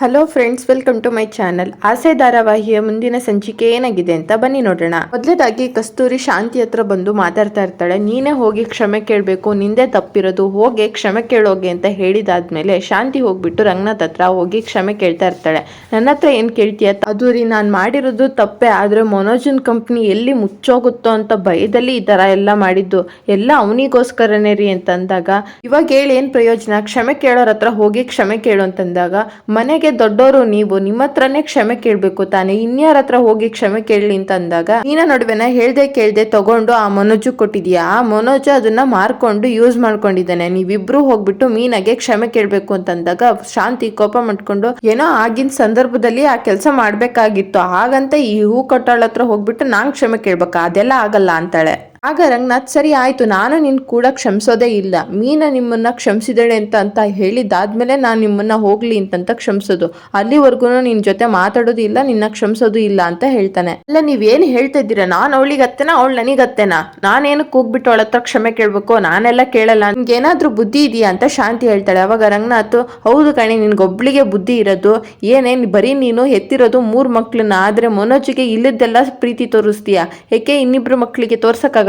Hello friends welcome to my channel ಆಸೆ ಧಾರಾವಾಹಿಯ ಮುಂದಿನ ಸಂಚಿಕೆ ಏನಾಗಿದೆ ಅಂತ ಬನ್ನಿ ನೋಡೋಣ. ಮೊದಲೇದಾಗಿ ಕಸ್ತೂರಿ ಶಾಂತಿ ಹತ್ರ ಬಂದು ಮಾತಾಡ್ತಾ ಇರ್ತಾಳೆ. ನೀನೇ ಹೋಗಿ ಕ್ಷಮೆ ಕೇಳಬೇಕು, ನಿಂದೆ ತಪ್ಪಿರೋದು, ಹೋಗಿ ಕ್ಷಮೆ ಕೇಳೋಗೆ ಅಂತ ಹೇಳಿದಾದ್ಮೇಲೆ ಶಾಂತಿ ಹೋಗ್ಬಿಟ್ಟು ರಂಗನಾಥ್ ಹತ್ರ ಹೋಗಿ ಕ್ಷಮೆ ಕೇಳ್ತಾ ಇರ್ತಾಳೆ. ನನ್ನ ಹತ್ರ ಏನ್ ಕೇಳ್ತೀಯ? ಅದು ರೀ, ನಾನು ಮಾಡಿರೋದು ತಪ್ಪೆ, ಆದ್ರೆ ಮೊನೋಜನ್ ಕಂಪ್ನಿ ಎಲ್ಲಿ ಮುಚ್ಚೋಗುತ್ತೋ ಅಂತ ಭಯದಲ್ಲಿ ಈ ತರ ಎಲ್ಲ ಮಾಡಿದ್ದು. ಎಲ್ಲ ಅವನಿಗೋಸ್ಕರನೇ ರೀ, ಅಂತಂದಾಗ, ಇವಾಗ ಹೇಳಿ ಏನ್ ಪ್ರಯೋಜನ? ಕ್ಷಮೆ ಕೇಳೋರ ಹತ್ರ ಹೋಗಿ ಕ್ಷಮೆ ಕೇಳು, ಅಂತಂದಾಗ, ಮನೆಗೆ ದೊಡ್ಡವರು ನೀವು, ನಿಮ್ಮ ಹತ್ರನೇ ಕ್ಷಮೆ ಕೇಳ್ಬೇಕು ತಾನೆ. ಇನ್ಯಾರ ಹತ್ರ ಹೋಗಿ ಕ್ಷಮೆ ಕೇಳಲಿ ಅಂತ ಅಂದಾಗ ನೀನ ನಡುವೆನ ಹೇಳ್ದೆ ಕೇಳ್ದೆ ತಗೊಂಡು ಆ ಮನೋಜು ಕೊಟ್ಟಿದ್ಯಾ? ಆ ಮನೋಜು ಅದನ್ನ ಮಾರ್ಕೊಂಡು ಯೂಸ್ ಮಾಡ್ಕೊಂಡಿದ್ದಾನೆ. ನೀವಿಬ್ರು ಹೋಗ್ಬಿಟ್ಟು ಮೀನಾಗೆ ಕ್ಷಮೆ ಕೇಳ್ಬೇಕು ಅಂತಂದಾಗ ಶಾಂತಿ ಕೋಪ ಮಾಡ್ಕೊಂಡು, ಏನೋ ಆಗಿನ ಸಂದರ್ಭದಲ್ಲಿ ಆ ಕೆಲಸ ಮಾಡ್ಬೇಕಾಗಿತ್ತು. ಹಾಗಂತ ಈ ಹೂ ಕೊಟ್ಟಾಳ ಹತ್ರ ಹೋಗ್ಬಿಟ್ಟು ನಾನ್ ಕ್ಷಮೆ ಕೇಳ್ಬೇಕಾ? ಅದೆಲ್ಲ ಆಗಲ್ಲ ಅಂತಾಳೆ. ಆಗ ರಂಗನಾಥ್, ಸರಿ ಆಯ್ತು, ನಾನು ನಿನ್ ಕೂಡ ಕ್ಷಮಿಸೋದೇ ಇಲ್ಲ. ಮೀನ ನಿಮ್ಮನ್ನ ಕ್ಷಮಿಸಿದಳೆ ಅಂತ ಅಂತ ಹೇಳಿದಾದ್ಮೇಲೆ ನಾನು ನಿಮ್ಮನ್ನ ಹೋಗ್ಲಿ ಅಂತಂತ ಕ್ಷಮಿಸೋದು. ಅಲ್ಲಿವರೆಗೂ ನಿನ್ ಜೊತೆ ಮಾತಾಡೋದು ಇಲ್ಲ, ನಿನ್ನ ಕ್ಷಮಿಸೋದು ಇಲ್ಲ ಅಂತ ಹೇಳ್ತಾನೆ. ಅಲ್ಲ, ನೀವೇನ್ ಹೇಳ್ತಾ ಇದ್ದೀರಾ? ನಾನ್ ಅವಳಿಗೆ ಅತ್ತೆನಾ ಅವಳು ನನಗತ್ತೆನಾ ನಾನೇನು ಕೂಗ್ಬಿಟ್ಟು ಅವಳ ಹತ್ರ ಕ್ಷಮೆ ಕೇಳ್ಬೇಕು? ನಾನೆಲ್ಲ ಕೇಳಲ್ಲ. ನಿಮ್ಗೆ ಏನಾದ್ರು ಬುದ್ಧಿ ಇದೆಯಾ? ಅಂತ ಶಾಂತಿ ಹೇಳ್ತಾಳೆ. ಅವಾಗ ರಂಗನಾಥ್, ಹೌದು ಕಣೆ, ನಿನ್ಗೊಬ್ಳಿಗೆ ಬುದ್ಧಿ ಇರೋದು. ಏನೇನ್ ಬರೀ ನೀನು ಎತ್ತಿರೋದು ಮೂರ್ ಮಕ್ಳನ್ನ, ಆದ್ರೆ ಮನೋಜಿಗೆ ಇಲ್ಲದೆಲ್ಲ ಪ್ರೀತಿ ತೋರಿಸ್ತೀಯಾ? ಏಕೆ ಇನ್ನಿಬ್ರು ಮಕ್ಳಿಗೆ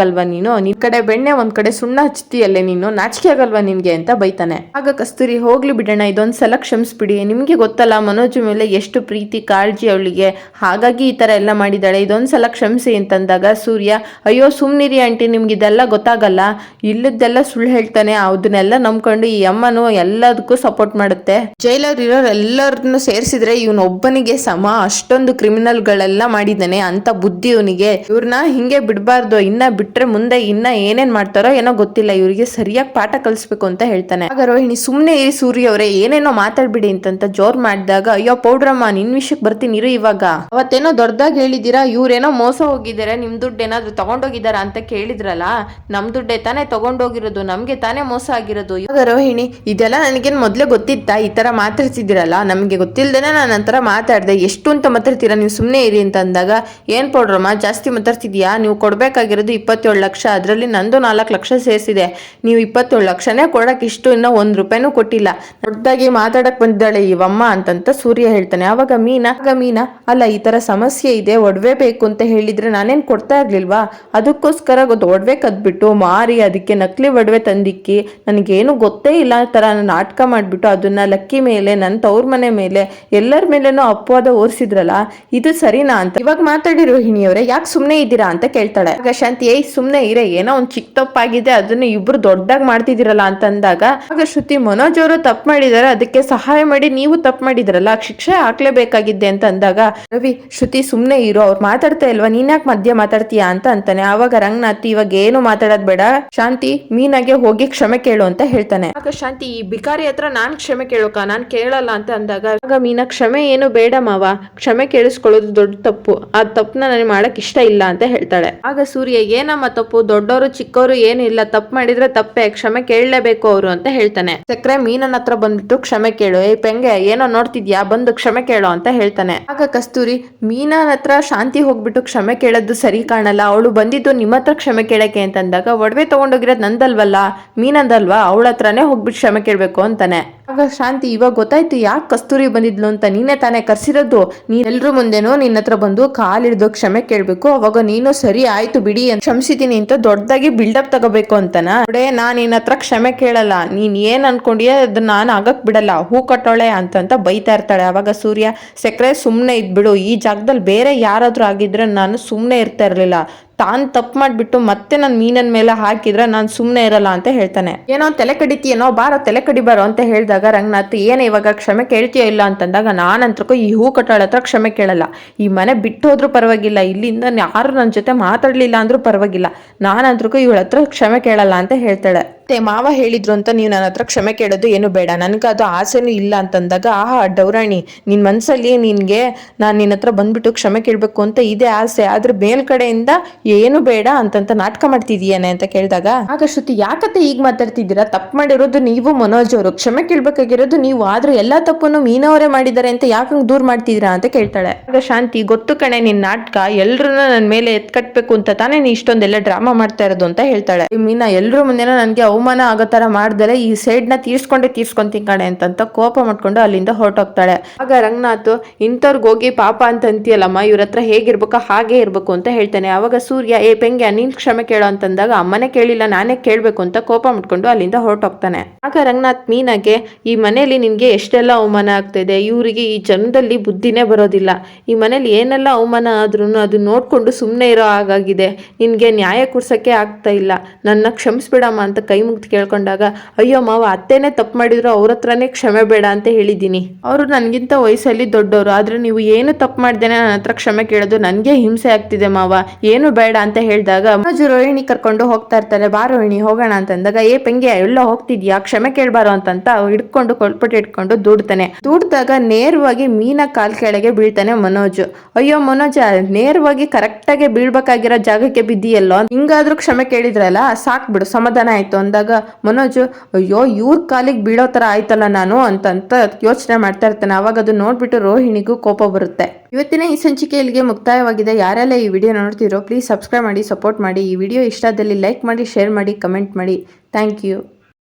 ತೋರ್ಸಕ್ಕಾಗಲ್ವಾ ನೀನು? ನಿನ್ ಕಡೆ ಬೆಣ್ಣೆ ಒಂದ್ ಕಡೆ ಸುಣ್ಣ ಹಚ್ತೀಯಲ್ಲೇ ನೀನು? ನಾಚಿಕೆ ಆಗಲ್ವಾ ನಿನ್ಗೆ ಅಂತ ಬೈತಾನೆ. ಆಗ ಕಸ್ತೂರಿ, ಹೋಗ್ಲಿ ಬಿಡೋಣ ಇದೊಂದ್ಸಲ ಕ್ಷಮಿಸ್ಬಿಡಿ. ನಿಮ್ಗೆ ಗೊತ್ತಲ್ಲ, ಮನೋಜ್ ಮೇಲೆ ಎಷ್ಟು ಪ್ರೀತಿ, ಕಾಳಜಿ ಅವಳಿಗೆ. ಹಾಗಾಗಿ ಈ ತರ ಎಲ್ಲ ಮಾಡಿದಾಳೆ ಇದೊಂದ್ಸಲ ಕ್ಷಮಿಸಿ ಅಂತಂದಾಗ ಸೂರ್ಯ, ಅಯ್ಯೋ, ಸುಮ್ನಿರಿ ಆಂಟಿ, ನಿಮ್ಗೆ ಇದೆಲ್ಲ ಗೊತ್ತಾಗಲ್ಲ. ಇಲ್ಲದ್ದೆಲ್ಲ ಸುಳ್ಳು ಹೇಳ್ತಾನೆ. ಅದನ್ನೆಲ್ಲ ನಂಬ್ಕೊಂಡು ಈ ಅಮ್ಮನು ಎಲ್ಲದಕ್ಕೂ ಸಪೋರ್ಟ್ ಮಾಡುತ್ತೆ. ಜೈಲರ್ ಇರೋರು ಎಲ್ಲರನ್ನು ಸೇರಿಸಿದ್ರೆ ಇವನೊಬ್ಬನಿಗೆ ಸಮ ಅಷ್ಟೊಂದು ಕ್ರಿಮಿನಲ್ ಗಳೆಲ್ಲ ಮಾಡಿದಾನೆ ಅಂತ ಬುದ್ಧಿ ಇವನಿಗೆ. ಇವ್ರನ್ನ ಹಿಂಗೆ ಬಿಡಬಾರ್ದು. ಇನ್ನ ಬಿಟ್ರೆ ಮುಂದೆ ಇನ್ನ ಏನೇನ್ ಮಾಡ್ತಾರೋ ಏನೋ ಗೊತ್ತಿಲ್ಲ, ಇವರಿಗೆ ಸರಿಯಾಗಿ ಪಾಠ ಕಲಿಸ್ಬೇಕು ಅಂತ ಹೇಳ್ತಾನೆ. ಆಗ ರೋಹಿಣಿ, ಸುಮ್ನೆ ಇರಿ ಸೂರ್ಯ ಅವರೇ, ಏನೇನೋ ಮಾತಾಡ್ಬಿಡಿ ಅಂತಂತ ಜೋರ್ ಮಾಡಿದಾಗ, ಅಯ್ಯೋ ಪೌಡ್ರಮ್ಮ, ನಿನ್ ವಿಷಯಕ್ಕೆ ಬರ್ತೀನಿ, ಇರು ಇವಾಗ. ಅವತ್ತೇನೋ ದೊಡ್ಡದಾಗಿ ಹೇಳಿದಿರಾ ಇವ್ರೇನೋ ಮೋಸ ಹೋಗಿದ್ದಾರೆ, ನಿಮ್ ದುಡ್ಡು ಏನಾದ್ರು ತಗೊಂಡೋಗಿದಾರ ಅಂತ ಕೇಳಿದ್ರಲ್ಲ, ನಮ್ ದುಡ್ಡೇ ತಾನೇ ತಗೊಂಡೋಗಿರೋದು, ನಮ್ಗೆ ತಾನೇ ಮೋಸ ಆಗಿರೋದು. ಇವಾಗ ರೋಹಿಣಿ, ಇದೆಲ್ಲ ನನಗೇನ್ ಮೊದ್ಲೇ ಗೊತ್ತಿತ್ತಾ? ಈ ತರ ಮಾತಾಡ್ತಿದ್ದೀರಲ್ಲ ನಮ್ಗೆ ಗೊತ್ತಿಲ್ದೇನೆ ನಾನು ನಂತರ ಮಾತಾಡ್ದೆ, ಎಷ್ಟು ಅಂತ ಮಾತಾಡ್ತೀರಾ, ನೀವು ಸುಮ್ಮನೆ ಇರಿ ಅಂತ ಅಂದಾಗ, ಏನ್ ಪೌಡ್ರಮ್ಮ, ಜಾಸ್ತಿ ಮಾತಾಡ್ತಿದ್ಯಾ? ನೀವು ಕೊಡ್ಬೇಕಾಗಿರೋದು ಇಪ್ಪತ್ತೇಳು ಲಕ್ಷ. ಅದರಲ್ಲಿ ನಂದು ನಾಲ್ಕು ಲಕ್ಷ ಸೇರಿಸಿದೆ. ನೀವು ಇಪ್ಪತ್ತೇಳು ಲಕ್ಷನೇ ಕೊಡೋಕೆ ಇಷ್ಟು ಇನ್ನೂ ಒಂದು ರೂಪಾಯಿನೂ ಕೊಟ್ಟಿಲ್ಲ. ದೊಡ್ಡದಾಗಿ ಮಾತಾಡಕ್ಕೆ ಬಂದಿದ್ದಾಳೆ ಇವಮ್ಮ ಅಂತಂತ ಸೂರ್ಯ ಹೇಳ್ತಾನೆ. ಆವಾಗ ಮೀನಾ, ಆಗ ಮೀನಾ, ಅಲ್ಲ ಈ ಥರ ಸಮಸ್ಯೆ ಇದೆ, ಒಡವೆ ಬೇಕು ಅಂತ ಹೇಳಿದ್ರೆ ನಾನೇನು ಕೊಡ್ತಾ ಇರ್ಲಿಲ್ವಾ? ಅದಕ್ಕೋಸ್ಕರ ಗೊತ್ತು, ಒಡವೆ ಕದ್ಬಿಟ್ಟು, ಮಾರಿ ಅದಕ್ಕೆ ನಕಲಿ ಒಡವೆ ತಂದಿಕ್ಕಿ, ನನಗೇನು ಗೊತ್ತೇ ಇಲ್ಲ ಥರ ನಾಟಕ ಮಾಡಿಬಿಟ್ಟು ಅದನ್ನ ಲಕ್ಕಿ ಮೇಲೆ ನನ್ನ ತವ್ರ ಮನೆ ಮೇಲೆ, ಎಲ್ಲರ ಮೇಲೇನೋ ಅಪವಾದ ಓರಿಸಿದ್ರಲ್ಲ, ಇದು ಸರಿನಾ ಅಂತ. ಇವಾಗ ಮಾತಾಡಿ ರೋಹಿಣಿ ಅವರೇ ಯಾಕೆ ಸುಮ್ನೆ ಇದ್ದೀರಾ ಅಂತ ಕೇಳ್ತಾಳೆ. ಆಗ ಶಾಂತಿ, ಏಯ್ ಸುಮ್ನೆ ಇರೇ, ಏನೋ ಒಂದ್ ಚಿಕ್ಕ ತಪ್ಪಾಗಿದೆ, ಅದನ್ನ ಇಬ್ರು ದೊಡ್ಡದಾಗಿ ಮಾಡ್ತಿದ್ದೀರಲ್ಲ ಅಂತ ಅಂದಾಗ ಆಗ ಶ್ರುತಿ ಮನೋಜ್ ಅವರು ತಪ್ಪು ಮಾಡಿದಾರೆ, ಅದಕ್ಕೆ ಸಹಾಯ ಮಾಡಿ ನೀವು ತಪ್ಪು ಮಾಡಿದ್ರಲ್ಲ, ಶಿಕ್ಷೆ ಹಾಕ್ಲೇಬೇಕಾಗಿದ್ದೆ ಅಂತ ಅಂದಾಗ, ರವಿ, ಶ್ರುತಿ ಸುಮ್ನೆ ಇರೋ, ಅವ್ರು ಮಾತಾಡ್ತಾ ಇಲ್ವಾ ನೀನ್ಯಾಕ್ ಮಧ್ಯ ಮಾತಾಡ್ತೀಯಾ ಅಂತ ಅಂತಾನೆ. ಆವಾಗ ರಂಗನಾಥ್ ಇವಾಗ ಏನು ಮಾತಾಡೋದ್ ಬೇಡ, ಶಾಂತಿ, ಮೀನಾಗೆ ಹೋಗಿ ಕ್ಷಮೆ ಕೇಳು ಅಂತ ಹೇಳ್ತಾನೆ. ಆಗ ಶಾಂತಿ, ಈ ಬಿಕಾರಿ ಹತ್ರ ನಾನ್ ಕ್ಷಮೆ ಕೇಳೋಕ, ನಾನ್ ಕೇಳಲ್ಲ ಅಂತ ಅಂದಾಗ, ಆಗ ಮೀನಾ, ಕ್ಷಮೆ ಏನು ಬೇಡ ಮಾವ, ಕ್ಷಮೆ ಕೇಳಿಸ್ಕೊಳ್ಳೋದು ದೊಡ್ಡ ತಪ್ಪು, ಆ ತಪ್ಪನ್ನ ನನಗೆ ಮಾಡಕ್ ಇಷ್ಟ ಇಲ್ಲ ಅಂತ ಹೇಳ್ತಾಳೆ. ಆಗ ಸೂರ್ಯ ಏನಮ್ಮ ತಪ್ಪು ದೊಡ್ಡವರು ಚಿಕ್ಕವರು ಏನು ಇಲ್ಲ. ತಪ್ಪು ಮಾಡಿದ್ರೆ ತಪ್ಪೆ. ಕ್ಷಮೆ ಕೇಳಲೇಬೇಕು ಅವರು ಅಂತ ಹೇಳ್ತಾನೆ. ಸಕ್ರೆ ಮೀನನ ಹತ್ರ ಬಂದ್ಬಿಟ್ಟು ಕ್ಷಮೆ ಕೇಳು. ಏ ಪೆಂಗೆ, ಏನೋ ನೋಡ್ತಿದ್ಯಾ? ಬಂದು ಕ್ಷಮೆ ಕೇಳು ಅಂತ ಹೇಳ್ತಾನೆ. ಆಗ ಕಸ್ತೂರಿ, ಮೀನನ ಹತ್ರ ಶಾಂತಿ ಹೋಗ್ಬಿಟ್ಟು ಕ್ಷಮೆ ಕೇಳೋದು ಸರಿ ಕಾಣಲ್ಲ. ಅವಳು ಬಂದಿದ್ದು ನಿಮ್ಮ ಹತ್ರ ಕ್ಷಮೆ ಕೇಳಕ್ಕೆ ಅಂತಂದಾಗ, ಒಡವೆ ತಗೊಂಡೋಗಿರೋದು ನಂದಲ್ವಲ್ಲ? ಮೀನಂದಲ್ವಾ? ಅವಳ ಹತ್ರನೇ ಹೋಗ್ಬಿಟ್ಟು ಕ್ಷಮೆ ಕೇಳಬೇಕು ಅಂತಾನೆ. ಆಗ ಶಾಂತಿ, ಇವಾಗ ಗೊತ್ತಾಯ್ತು ಯಾಕೆ ಕಸ್ತೂರಿ ಬಂದಿದ್ಲು ಅಂತ ನೀನೆ ತಾನೇ ಕರ್ಸಿರೋದು? ನೀನ್ ಎಲ್ರ ಮುಂದೆನೂ ನಿನ್ನ ಹತ್ರ ಬಂದು ಕಾಲಿಡ್ದು ಕ್ಷಮೆ ಕೇಳ್ಬೇಕು. ಅವಾಗ ನೀನು ಸರಿ ಆಯ್ತು ಬಿಡಿ ಅಂತ. ಕ್ಷಮಿಸಿದೀನಿ ಅಂತ ದೊಡ್ಡದಾಗಿ ಬಿಲ್ಡಪ್ ತಗೋಬೇಕು ಅಂತನ? ನೋಡೆ, ನಾನು ನಿನ್ನ ಹತ್ರ ಕ್ಷಮೆ ಕೇಳಲ್ಲ. ನೀನ್ ಏನ್ ಅನ್ಕೊಂಡಿಯ ಅದನ್ನ ನಾನು ಆಗಕ್ ಬಿಡಲ್ಲ. ಹೂ ಕಟ್ಟೋಳೆ ಅಂತಂತ ಬೈತಾ ಇರ್ತಾಳೆ ಅವಾಗ ಸೂರ್ಯ. ಸೆಕ್ರೆ ಸುಮ್ನೆ ಇದ್ಬಿಡು. ಈ ಜಾಗದಲ್ಲಿ ಬೇರೆ ಯಾರಾದ್ರೂ ಆಗಿದ್ರೆ ನಾನು ಸುಮ್ನೆ ಇರ್ತಾ ಇರ್ಲಿಲ್ಲ. ತಾನ್ ತಪ್ಪು ಮಾಡಿಬಿಟ್ಟು ಮತ್ತೆ ನನ್ ಮೀನನ್ ಮೇಲೆ ಹಾಕಿದ್ರೆ ನಾನು ಸುಮ್ಮನೆ ಇರಲ್ಲ ಅಂತ ಹೇಳ್ತಾನೆ. ಏನೋ ತಲೆ ಕಡಿತೀಯನೋ, ಬಾರೋ ತಲೆ ಕಡಿಬಾರೋ ಅಂತ ಹೇಳಿದಾಗ ರಂಗನಾಥ್, ಏನೇ ಇವಾಗ ಕ್ಷಮೆ ಕೇಳ್ತೀಯೋ ಇಲ್ಲ ಅಂತಂದಾಗ ನಾನಂತಕ್ಕೂ ಈ ಹೂ ಕಟ್ಟಾಳ ಹತ್ರ ಕ್ಷಮೆ ಕೇಳಲ್ಲ. ಈ ಮನೆ ಬಿಟ್ಟು ಹೋದ್ರೂ ಪರವಾಗಿಲ್ಲ, ಇಲ್ಲಿಂದ ಯಾರು ನನ್ನ ಜೊತೆ ಮಾತಾಡ್ಲಿಲ್ಲ ಅಂದ್ರೂ ಪರವಾಗಿಲ್ಲ. ನಾನಂತಕ್ಕೂ ಇವಳ ಹತ್ರ ಕ್ಷಮೆ ಕೇಳಲ್ಲ ಅಂತ ಹೇಳ್ತಾಳೆ. ಮತ್ತೆ ಮಾವ ಹೇಳಿದ್ರು ಅಂತ ನೀವು ನನ್ನ ಹತ್ರ ಕ್ಷಮೆ ಕೇಳೋದು ಏನು ಬೇಡ ನನಗೆ ಅದು ಆಸೆನೂ ಇಲ್ಲ ಅಂತಂದಾಗ, ಆಹಾ, ಡೌರಾಣಿ ನಿನ್ನ ಮನಸ್ಸಲ್ಲಿ ನಿನಗೆ ನಾನು ನಿನ್ನ ಹತ್ರ ಬಂದ್ಬಿಟ್ಟು ಕ್ಷಮೆ ಕೇಳಬೇಕು ಅಂತ ಇದೆ ಆಸೆ, ಆದ್ರೆ ಮೇಲ್ಗಡೆಯಿಂದ ಏನು ಬೇಡ ಅಂತಂತ ನಾಟಕ ಮಾಡ್ತಿದೀಯಾನೆ ಅಂತ ಕೇಳಿದಾಗ, ಆಗ ಶ್ರುತಿ, ಯಾಕತ್ತೆ ಈಗ ಮಾತಾಡ್ತಿದ್ದೀರಾ? ತಪ್ಪು ಮಾಡಿರೋದು ನೀವು, ಮನೋಜ್ ಅವರು. ಕ್ಷಮೆ ಕೇಳ್ಬೇಕಾಗಿರೋದು ನೀವು, ಆದ್ರೂ ಎಲ್ಲಾ ತಪ್ಪನ್ನು ಮೀನವರೇ ಮಾಡಿದ್ದಾರೆ ಅಂತ ಯಾಕಂಗ್ ದೂರ ಮಾಡ್ತಿದ್ದೀರಾ? ಅಂತ ಕೇಳ್ತಾಳೆ. ಆಗ ಶಾಂತಿ, ಗೊತ್ತು ಕಣೆ, ನಿನ್ ನಾಟಕ ಎಲ್ರನ್ನ ನನ್ನ ಮೇಲೆ ಎತ್ಕಟ್ಬೇಕು ಅಂತ ತಾನೇ ನೀ ಇಷ್ಟೊಂದೆಲ್ಲ ಡ್ರಾಮಾ ಮಾಡ್ತಾ ಇರೋದು ಅಂತ ಹೇಳ್ತಾಳೆ. ಮೀನಾ ಎಲ್ರ ಮುಂದೆನ ನನ್ಗೆ ಅವಮಾನ ಆಗೋ ತರ ಮಾಡ್ದರೆ ಈ ಸೈಡ್ನ ತೀರ್ಸ್ಕೊಂಡೆ ತೀರ್ಸ್ಕೊಂತೀನಿ ಕಣೆ ಅಂತಂತ ಕೋಪ ಮಾಡ್ಕೊಂಡು ಅಲ್ಲಿಂದ ಹೊರಟೋಗ್ತಾಳೆ. ಆಗ ರಂಗನಾಥ್, ಇಂಥವ್ರಿಗೆ ಹೋಗಿ ಪಾಪ ಅಂತ ಅಂತೀಯಲ್ಲಮ್ಮ, ಇವ್ರ ಹತ್ರ ಹೇಗಿರ್ಬೇಕು ಹಾಗೆ ಇರ್ಬೇಕು ಅಂತ ಹೇಳ್ತಾನೆ. ಅವಾಗ ಸೂರ್ಯ, ಏ ಪೆಂಗೆ ನೀನ್ ಕ್ಷಮೆ ಕೇಳೋ ಅಂತಂದಾಗ, ಅಮ್ಮನೇ ಕೇಳಿಲ್ಲ, ನಾನೇ ಕೇಳಬೇಕು ಅಂತ ಕೋಪ ಮಾಡ್ಕೊಂಡು ಅಲ್ಲಿಂದ ಹೊರಟೋಗ್ತಾನೆ. ಆಗ ರಂಗನಾಥ್, ಮೀನಾಗೆ, ಈ ಮನೆಯಲ್ಲಿ ನಿನ್ಗೆ ಎಷ್ಟೆಲ್ಲ ಅವಮಾನ ಆಗ್ತಿದೆ? ಇವರಿಗೆ ಈ ಜನದಲ್ಲಿ ಬುದ್ಧಿನೇ ಬರೋದಿಲ್ಲ. ಈ ಮನೇಲಿ ಏನೆಲ್ಲ ಅವಮಾನ ಆದ್ರೂ ಅದು ನೋಡ್ಕೊಂಡು ಸುಮ್ಮನೆ ಇರೋ ಹಾಗಾಗಿದೆ. ನಿನ್ಗೆ ನ್ಯಾಯ ಕೊಡ್ಸಕ್ಕೆ ಆಗ್ತಾ ಇಲ್ಲ. ನನ್ನ ಕ್ಷಮಿಸ್ಬಿಡಮ್ಮ ಅಂತ ಕೈ ಮುಗ್ದು ಕೇಳ್ಕೊಂಡಾಗ, ಅಯ್ಯೋ ಮಾವ, ಅತ್ತೇನೆ ತಪ್ಪು ಮಾಡಿದ್ರು, ಅವ್ರ ಹತ್ರನೇ ಕ್ಷಮೆ ಬೇಡ ಅಂತ ಹೇಳಿದ್ದೀನಿ. ಅವರು ನನಗಿಂತ ವಯಸ್ಸಲ್ಲಿ ದೊಡ್ಡವರು, ಆದ್ರೆ ನೀವು ಏನು ತಪ್ಪು ಮಾಡ್ದೇನೆ ನನ್ನ ಹತ್ರ ಕ್ಷಮೆ ಕೇಳೋದು, ನನಗೆ ಹಿಂಸೆ ಆಗ್ತಿದೆ ಮಾವ. ಏನು ಬೇಡ. ಅಂತ ಹೇಳಿದಾಗ ಮನೋಜ್ ರೋಹಿಣಿ ಕರ್ಕೊಂಡು ಹೋಗ್ತಾ ಇರ್ತಾರೆ ಬಾ ರೋಹಿಣಿ, ಹೋಗೋಣ ಅಂತಂದಾಗ ಏ ಪೆಂಗೆ, ಎಲ್ಲ ಹೋಗ್ತಿದ್ಯಾ? ಕ್ಷಮೆ ಕೇಳ್ಬಾರೋ ಅಂತಂತ ಹಿಡ್ಕೊಂಡು ಕೊಲ್ಪಟ್ಟು ಇಟ್ಕೊಂಡು ದೂಡ್ತಾನೆ. ದೂಡ್ದಾಗ ನೇರವಾಗಿ ಮೀನ ಕಾಲ್ ಕೆಳಗೆ ಬೀಳ್ತಾನೆ ಮನೋಜ್. ಅಯ್ಯೋ ಮನೋಜ, ನೇರವಾಗಿ ಕರೆಕ್ಟ್ ಆಗಿ ಬೀಳ್ಬೇಕಾಗಿರೋ ಜಾಗಕ್ಕೆ ಬಿದ್ದಿಯಲ್ಲೋ? ಹಿಂಗಾದ್ರೂ ಕ್ಷಮೆ ಕೇಳಿದ್ರಲ್ಲ? ಸಾಕ್ ಬಿಡು, ಸಮಾಧಾನ ಆಯ್ತು. ಅಂದಾಗ ಮನೋಜ್, ಅಯ್ಯೋ, ಇವ್ರ ಕಾಲಿಗೆ ಬೀಳೋ ತರ ಆಯ್ತಲ್ಲ ನಾನು? ಅಂತಂತ ಯೋಚನೆ ಮಾಡ್ತಾ ಇರ್ತಾನೆ. ಅವಾಗ ಅದು ನೋಡ್ಬಿಟ್ಟು ರೋಹಿಣಿಗೂ ಕೋಪ ಬರುತ್ತೆ. ಇವತ್ತಿನ ಈ ಸಂಚಿಕೆ ಇಲ್ಲಿಗೆ ಮುಕ್ತಾಯವಾಗಿದೆ. ಯಾರೆಲ್ಲ ಈ ವಿಡಿಯೋ ನೋಡ್ತಿರೋ ಪ್ಲೀಸ್ ಸಬ್ಸ್ಕ್ರೈಬ್ ಮಾಡಿ ಸಪೋರ್ಟ್ ಮಾಡಿ ಈ ವಿಡಿಯೋ ಇಷ್ಟ ಆದಲ್ಲಿ ಲೈಕ್ ಮಾಡಿ ಶೇರ್ ಮಾಡಿ ಕಮೆಂಟ್ ಮಾಡಿ. Thank you